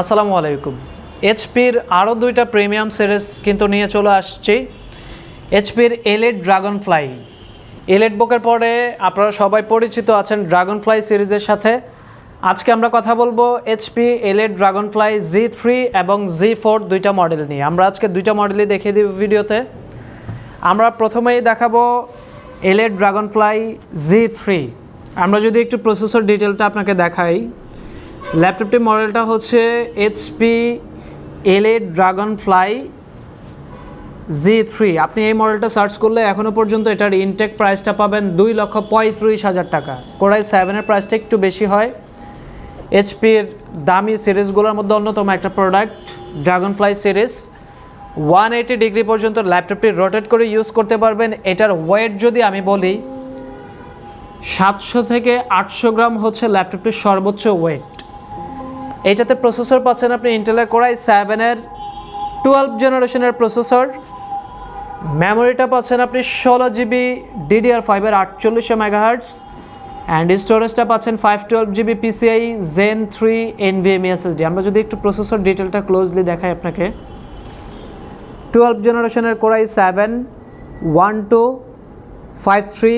আসসালামু আলাইকুম। এইচপির আরও দুইটা প্রিমিয়াম সিরিজ কিন্তু নিয়ে চলে আসছি। এইচপির এলেট ড্রাগন ফ্লাই এলেট বুকের পরে আপনারা সবাই পরিচিত আছেন ড্রাগন ফ্লাই সিরিজের সাথে। আজকে আমরা কথা বলব HP Elite Dragonfly G three এবং জি ফোর দুইটা মডেল নিয়ে। আমরা আজকে দুইটা মডেলই দেখিয়ে দিব ভিডিওতে। আমরা প্রথমেই দেখাবো Elite Dragonfly G three আমরা যদি একটু প্রসেসর ডিটেলটা আপনাকে দেখাই। ল্যাপটপটির মডেলটা হচ্ছে HP Elite Dragonfly G three আপনি এই মডেলটা সার্চ করলে এখনও পর্যন্ত এটার ইনটেক প্রাইসটা পাবেন দুই লক্ষ পঁয়ত্রিশ হাজার টাকা। কোরাই সেভেনের প্রাইসটা একটু বেশি হয়। এইচপির দামি সিরিজগুলোর মধ্যে অন্যতম একটা product Dragonfly series one eighty degree পর্যন্ত ল্যাপটপটি রোটেট করে ইউজ করতে পারবেন। এটার ওয়েট যদি আমি বলি, সাতশো থেকে আটশো গ্রাম হচ্ছে ল্যাপটপটির সর্বোচ্চ ওয়েট এইটাতে প্রসেসর পাচ্ছেন আপনি ইন্টেলের কোরাই সেভেনের টুয়েলভ জেনারেশনের প্রসেসর মেমোরিটা পাচ্ছেন আপনি ষোলো জিবি ডিডিআর ফাইভের আটচল্লিশশো মেগাহার্টস অ্যান্ড স্টোরেজটা পাচ্ছেন five twelve GB PCI gen three NVMe SSD আমরা যদি একটু প্রসেসর ডিটেলটা ক্লোজলি দেখাই আপনাকে। টুয়েলভ জেনারেশনের Core i seven one two five three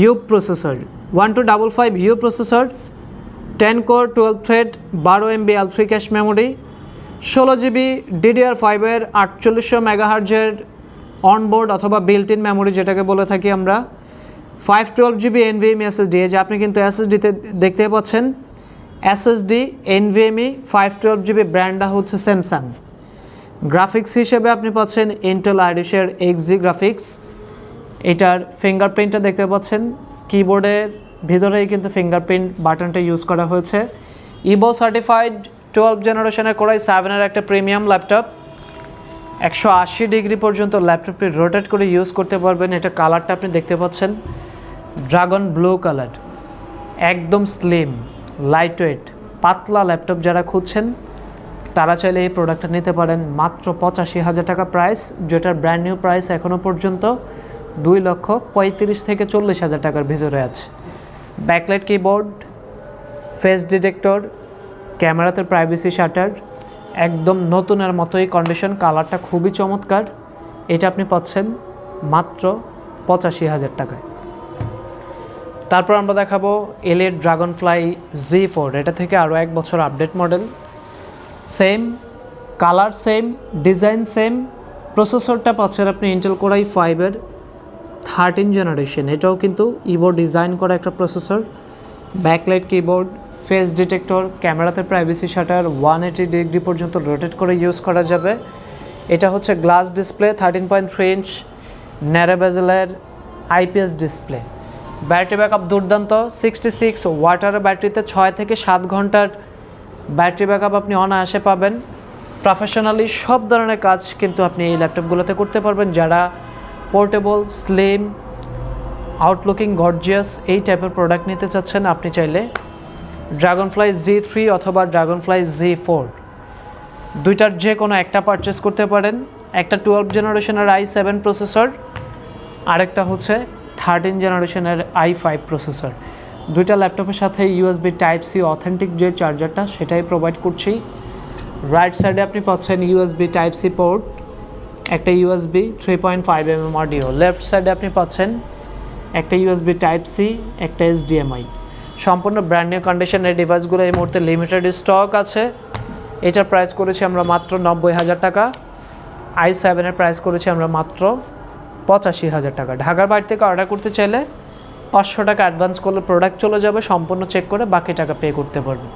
U processor one two double five U processor ten core twelve thread বারো MB L three cache memory ষোলো GB DDR ফাইভের আটচল্লিশশো মেগাহার্জের অনবোর্ড অথবা বিল্ট ইন মেমোরি যেটাকে বলে থাকি আমরা five twelve GB NVM SSD এই যে আপনি কিন্তু এসএসডিতে দেখতে পাচ্ছেন SSD NVMe five twelve GB ব্র্যান্ডটা হচ্ছে স্যামসাং গ্রাফিক্স হিসেবে আপনি পাচ্ছেন ইন্টেল আইরিশের এক্সজি গ্রাফিক্স এটার ফিঙ্গারপ্রিন্টটা দেখতে পাচ্ছেন কিবোর্ডের ভিতরেই কিন্তু ফিঙ্গারপ্রিন্ট বাটনটা ইউজ করা হয়েছে। ইবো সার্টিফাইড টুয়েলভ জেনারেশনের কোরাই সেভেনের একটা প্রিমিয়াম ল্যাপটপ একশো আশি ডিগ্রি পর্যন্ত ল্যাপটপটি রোটেট করে ইউজ করতে পারবেন। এটা কালারটা আপনি দেখতে পাচ্ছেন। ড্রাগন ব্লু কালার একদম স্লিম লাইট ওয়েট পাতলা ল্যাপটপ যারা খুঁজছেন, তারা চাইলে এই প্রোডাক্টটা নিতে পারেন। মাত্র পঁচাশি হাজার টাকা প্রাইস যেটার ব্র্যান্ড নিউ প্রাইস এখনও পর্যন্ত দুই লক্ষ পঁয়ত্রিশ থেকে চল্লিশ হাজার টাকার ভিতরে আছে। ব্যাকলাইট কিবোর্ড ফেস ডিটেক্টর ক্যামেরাতে প্রাইভেসি শাটার একদম নতুনের মতোই কন্ডিশন কালারটা খুবই চমৎকার। এটা আপনি পাচ্ছেন মাত্র পঁচাশি হাজার টাকায়। তারপর আমরা দেখাবো এলের ড্রাগন ফ্লাই জি ফোর এটা থেকে আরও এক বছর update model same colour same design same প্রসেসরটা পাচ্ছেন আপনি ইন্টেল কোরাই ফাইভের থার্টিন জেনারেশন এটাও কিন্তু ইবোর্ড ডিজাইন করা একটা processor backlight keyboard face detector ক্যামেরাতে privacy shutter one eighty degree পর্যন্ত রোটেট করে ইউজ করা যাবে। এটা হচ্ছে glass display thirteen point three inch ন্যারোবেজেলের IPS display battery backup দুর্দান্ত সিক্সটি সিক্স ওয়াটারের ব্যাটারিতে ছয় থেকে সাত ঘণ্টার ব্যাটারি ব্যাকআপ আপনি অনায়াসে পাবেন। প্রফেশনালি সব ধরনের কাজ কিন্তু আপনি এই ল্যাপটপগুলোতে করতে পারবেন। যারা পোর্টেবল স্লিম আউটলুকিং গর্জিয়াস এই টাইপের প্রোডাক্ট নিতে চাচ্ছেন আপনি চাইলে ড্রাগন ফ্লাই জি থ্রি অথবা ড্রাগন ফ্লাই জি ফোর দুইটার যে কোনো একটা পারচেস করতে পারেন। একটা টুয়েলভ জেনারেশনের আই সেভেন প্রসেসর আরেকটা হচ্ছে থার্টিন জেনারেশনের আই ফাইভ প্রসেসর দুইটা ল্যাপটপের সাথে ইউএসবি টাইপ সি অথেন্টিক যে চার্জারটা সেটাই প্রোভাইড করছি। রাইট সাইডে আপনি পাচ্ছেন ইউএসবি টাইপ সি পোর্ট একটা USB three point five M M audio left সাইডে আপনি পাচ্ছেন একটা ইউএসবি টাইপ সি একটা এইচডিএমআই সম্পূর্ণ ব্র্যান্ড নিউ কন্ডিশনের ডিভাইসগুলো এই মুহূর্তে লিমিটেড স্টক আছে। এটার প্রাইস করেছি আমরা মাত্র নব্বই হাজার টাকা। আই সেভেনের প্রাইস করেছি আমরা মাত্র পঁচাশি হাজার টাকা। ঢাকার বাইরে থেকে অর্ডার করতে চাইলে পাঁচশো টাকা অ্যাডভান্স করলে প্রোডাক্ট চলে যাবে, সম্পূর্ণ চেক করে বাকি টাকা পে করতে পারবে